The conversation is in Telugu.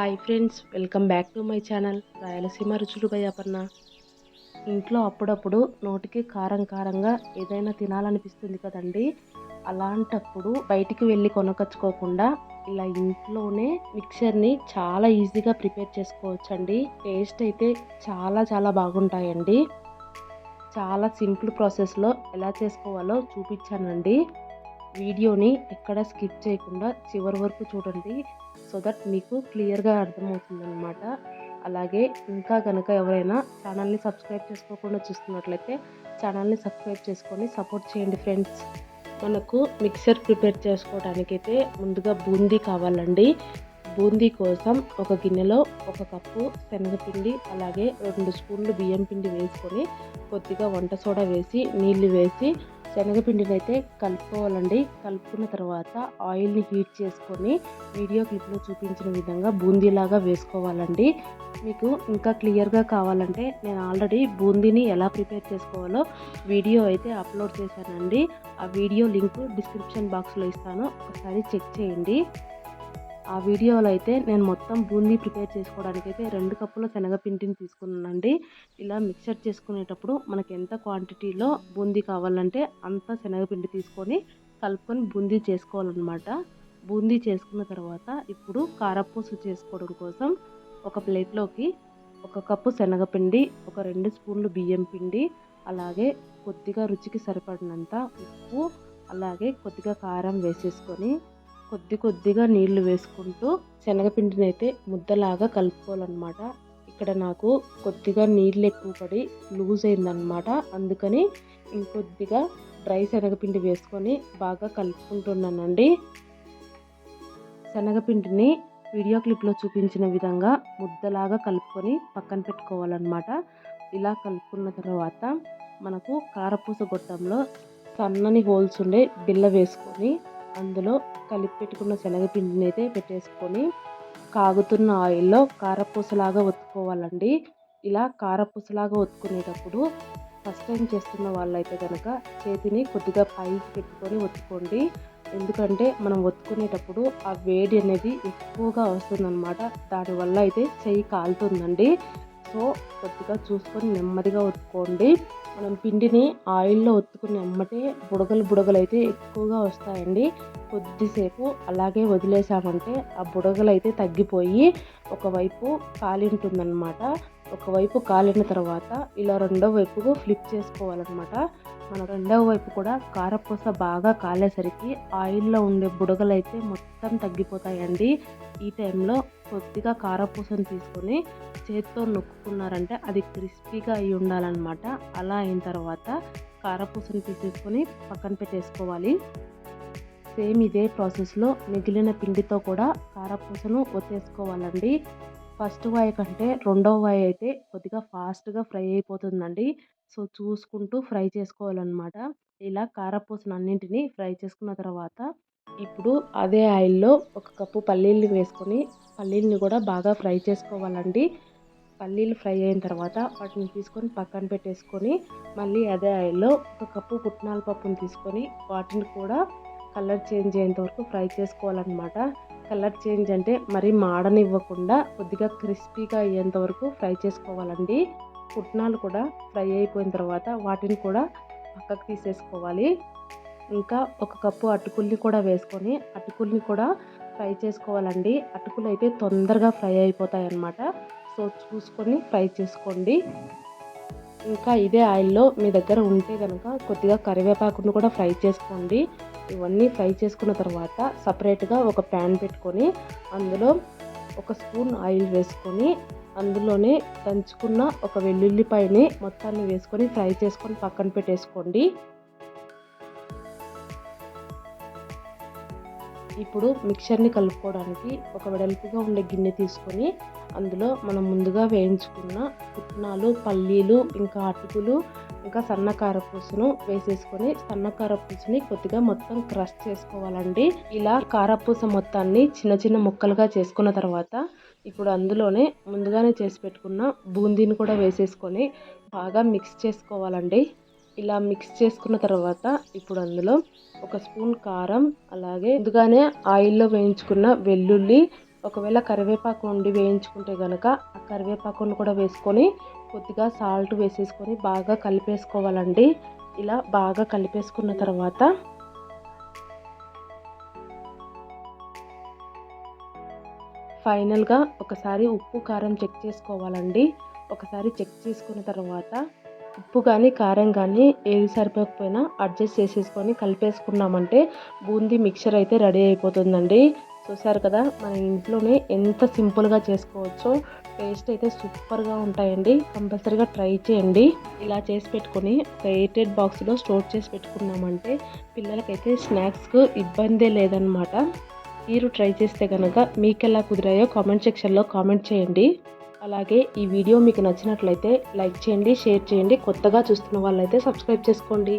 Hi friends welcome back to my channel Rayalaseema రుచులు బై అపర్ణ. ఇంట్లో అప్పుడప్పుడు నోటికి కారం కారంగా ఏదైనా తినాలనిపిస్తుంది కదండి. అలాంటప్పుడు బయటికి వెళ్ళి కొనకొచ్చుకోకుండా ఇలా ఇంట్లోనే మిక్చర్ని చాలా ఈజీగా ప్రిపేర్ చేసుకోవచ్చండి. టేస్ట్ అయితే చాలా చాలా బాగుంటాయండి. చాలా సింపుల్ ప్రాసెస్లో ఎలా చేసుకోవాలో చూపించానండి. వీడియోని ఎక్కడ స్కిప్ చేయకుండా చివరి వరకు చూడండి. సో దట్ మీకు క్లియర్గా అర్థమవుతుంది అనమాట అలాగే ఇంకా కనుక ఎవరైనా ఛానల్ని సబ్స్క్రైబ్ చేసుకోకుండా చూస్తున్నట్లయితే ఛానల్ని సబ్స్క్రైబ్ చేసుకొని సపోర్ట్ చేయండి ఫ్రెండ్స్. మనకు మిక్సర్ ప్రిపేర్ చేసుకోవడానికైతే ముందుగా బూందీ కావాలండి. బూందీ కోసం ఒక గిన్నెలో ఒక కప్పు శనగపిండి అలాగే రెండు స్పూన్లు బియ్యం పిండి వేసుకొని కొద్దిగా వంట సోడా వేసి నీళ్ళు వేసి శనగపిండిని అయితే కలుపుకోవాలండి. కలుపుకున్న తర్వాత ఆయిల్ని హీట్ చేసుకొని వీడియో క్లిప్లో చూపించిన విధంగా బూందీలాగా వేసుకోవాలండి. మీకు ఇంకా క్లియర్గా కావాలంటే నేను ఆల్రెడీ బూందీని ఎలా ప్రిపేర్ చేసుకోవాలో వీడియో అయితే అప్లోడ్ చేశానండి. ఆ వీడియో లింక్ డిస్క్రిప్షన్ బాక్స్లో ఇస్తాను. ఒకసారి చెక్ చేయండి. ఆ వీడియోలో అయితే నేను మొత్తం బూందీ ప్రిపేర్ చేసుకోవడానికి అయితే రెండు కప్పుల శనగపిండిని తీసుకున్నానండి. ఇలా మిక్సర్ చేసుకునేటప్పుడు మనకి ఎంత క్వాంటిటీలో బూందీ కావాలంటే అంత శనగపిండి తీసుకొని కలుపుకొని బూందీ చేసుకోవాలన్నమాట. బూందీ చేసుకున్న తర్వాత ఇప్పుడు కారపూసు చేసుకోవడం కోసం ఒక ప్లేట్లోకి ఒక కప్పు శనగపిండి ఒక రెండు స్పూన్లు బియ్యం పిండి అలాగే కొద్దిగా రుచికి సరిపడినంత ఉప్పు అలాగే కొద్దిగా కారం వేసేసుకొని కొద్ది కొద్దిగా నీళ్ళు వేసుకుంటూ శనగపిండిని అయితే ముద్దలాగా కలుపుకోవాలన్నమాట. ఇక్కడ నాకు కొద్దిగా నీళ్ళు ఎక్కువ పడి లూజ్ అయిందనమాట అందుకని ఇంకొద్దిగా డ్రై శనగపిండి వేసుకొని బాగా కలుపుకుంటున్నానండి. శనగపిండిని వీడియో క్లిప్లో చూపించిన విధంగా ముద్దలాగా కలుపుకొని పక్కన పెట్టుకోవాలన్నమాట. ఇలా కలుపుకున్న తర్వాత మనకు కారపూస గొట్టంలో సన్నని హోల్స్ ఉండే బిల్ల వేసుకొని అందులో కలిపి పెట్టుకున్న శనగపిండిని అయితే పెట్టేసుకొని కాగుతున్న ఆయిల్లో కారపూసలాగా ఒత్తుకోవాలండి. ఇలా కారపూసలాగా ఒత్తుకునేటప్పుడు ఫస్ట్ టైం చేస్తున్న వాళ్ళైతే కనుక చేతిని కొద్దిగా పైకి పెట్టుకొని ఒత్తుకోండి. ఎందుకంటే మనం ఒత్తుకునేటప్పుడు ఆ వేడి అనేది ఎక్కువగా వస్తుందన్నమాట. దానివల్ల అయితే చెయ్యి కాలుతుందండి. సో కొద్దిగా చూసుకొని నెమ్మదిగా ఒత్తుకోండి. మనం పిండిని ఆయిల్లో ఒత్తుకుని అమ్మటే బుడగలు బుడగలు అయితే ఎక్కువగా వస్తాయండి. కొద్దిసేపు అలాగే వదిలేసామంటే ఆ బుడగలు అయితే తగ్గిపోయి ఒకవైపు కాలింటుందన్నమాట. ఒకవైపు కాలిన తర్వాత ఇలా రెండో వైపుకు ఫ్లిప్ చేసుకోవాలన్నమాట. మన రెండవ వైపు కూడా కారపూస బాగా కాలేసరికి ఆయిల్లో ఉండే బుడగలు అయితే మొత్తం తగ్గిపోతాయండి. ఈ టైంలో కొద్దిగా కారపూసను తీసుకొని చేతితో నొక్కుకున్నారంటే అది క్రిస్పీగా అయి ఉండాలన్నమాట. అలా అయిన తర్వాత కారపూసను తీసేసుకొని పక్కన పెట్టేసుకోవాలి. సేమ్ ఇదే ప్రాసెస్లో మిగిలిన పిండితో కూడా కారపూసను ఒత్తేసుకోవాలండి. ఫస్ట్ వాయి కంటే రెండవ వాయి అయితే కొద్దిగా ఫాస్ట్గా ఫ్రై అయిపోతుందండి. సో చూసుకుంటూ ఫ్రై చేసుకోవాలన్నమాట. ఇలా కారపూసను అన్నింటినీ ఫ్రై చేసుకున్న తర్వాత ఇప్పుడు అదే ఆయిల్లో ఒక కప్పు పల్లీలు వేసుకొని పల్లీలని కూడా బాగా ఫ్రై చేసుకోవాలండి. పల్లీలు ఫ్రై అయిన తర్వాత వాటిని తీసుకొని పక్కన పెట్టేసుకొని మళ్ళీ అదే ఆయిల్లో ఒక కప్పు పుట్నాల పప్పును తీసుకొని వాటిని కూడా కలర్ చేంజ్ అయ్యేంత వరకు ఫ్రై చేసుకోవాలన్నమాట. కలర్ చేంజ్ అంటే మరీ మాడనివ్వకుండా కొద్దిగా క్రిస్పీగా అయ్యేంత వరకు ఫ్రై చేసుకోవాలండి. పుట్నాలు కూడా ఫ్రై అయిపోయిన తర్వాత వాటిని కూడా పక్కకు తీసేసుకోవాలి. ఇంకా ఒక కప్పు అటుకుల్ని కూడా వేసుకొని అటుకుల్ని కూడా ఫ్రై చేసుకోవాలండి. అటుకులు అయితే తొందరగా ఫ్రై అయిపోతాయి అన్నమాట సో చూసుకొని ఫ్రై చేసుకోండి. ఇంకా ఇదే ఆయిల్లో మీ దగ్గర ఉంటే కనుక కొద్దిగా కరివేపాకును కూడా ఫ్రై చేసుకోండి. ఇవన్నీ ఫ్రై చేసుకున్న తర్వాత సపరేట్గా ఒక ప్యాన్ పెట్టుకొని అందులో ఒక స్పూన్ ఆయిల్ వేసుకొని అందులోనే దంచుకున్న ఒక వెల్లుల్లిపాయని మొత్తాన్ని వేసుకొని ఫ్రై చేసుకొని పక్కన పెట్టేసుకోండి. ఇప్పుడు మిక్చర్ని కలుపుకోవడానికి ఒక వెడల్పుగా ఉండే గిన్నె తీసుకొని అందులో మనం ముందుగా వేయించుకున్న పుట్నాలు పల్లీలు ఇంకా అటుకులు ఇంకా సన్న కారపూసను వేసేసుకొని సన్న కారపూసని కొద్దిగా మొత్తం క్రష్ చేసుకోవాలండి. ఇలా కారపూస మొత్తాన్ని చిన్న చిన్న ముక్కలుగా చేసుకున్న తర్వాత ఇప్పుడు అందులోనే ముందుగానే చేసి పెట్టుకున్న బూందీని కూడా వేసేసుకొని బాగా మిక్స్ చేసుకోవాలండి. ఇలా మిక్స్ చేసుకున్న తర్వాత ఇప్పుడు అందులో ఒక స్పూన్ కారం అలాగే ముందుగానే ఆయిల్లో వేయించుకున్న వెల్లుల్లి ఒకవేళ కరివేపాకు ఉండి వేయించుకుంటే కనుక ఆ కరివేపాకును కూడా వేసుకొని కొద్దిగా సాల్ట్ వేసేసుకొని బాగా కలిపేసుకోవాలండి. ఇలా బాగా కలిపేసుకున్న తర్వాత ఫైనల్గా ఒకసారి ఉప్పు కారం చెక్ చేసుకోవాలండి. ఒకసారి చెక్ చేసుకున్న తర్వాత ఉప్పు కానీ కారం కానీ ఏది సరిపోకపోయినా అడ్జస్ట్ చేసేసుకొని కలిపేసుకున్నామంటే బూందీ మిక్చర్ అయితే రెడీ అయిపోతుందండి. చూసారు కదా మన ఇంట్లోనే ఎంత సింపుల్గా చేసుకోవచ్చో టేస్ట్ అయితే సూపర్గా ఉంటాయండి. కంపల్సరీగా ట్రై చేయండి. ఇలా చేసి పెట్టుకొని ఒక ఎయిటెడ్ బాక్స్లో స్టోర్ చేసి పెట్టుకున్నామంటే పిల్లలకైతే స్నాక్స్కు ఇబ్బందే లేదనమాట మీరు ట్రై చేస్తే కనుక మీకు ఎలా కుదిరాయో కామెంట్ సెక్షన్లో కామెంట్ చేయండి. అలాగే ఈ వీడియో మీకు నచ్చినట్లయితే లైక్ చేయండి షేర్ చేయండి. కొత్తగా చూస్తున్న వాళ్ళైతే సబ్స్క్రైబ్ చేసుకోండి.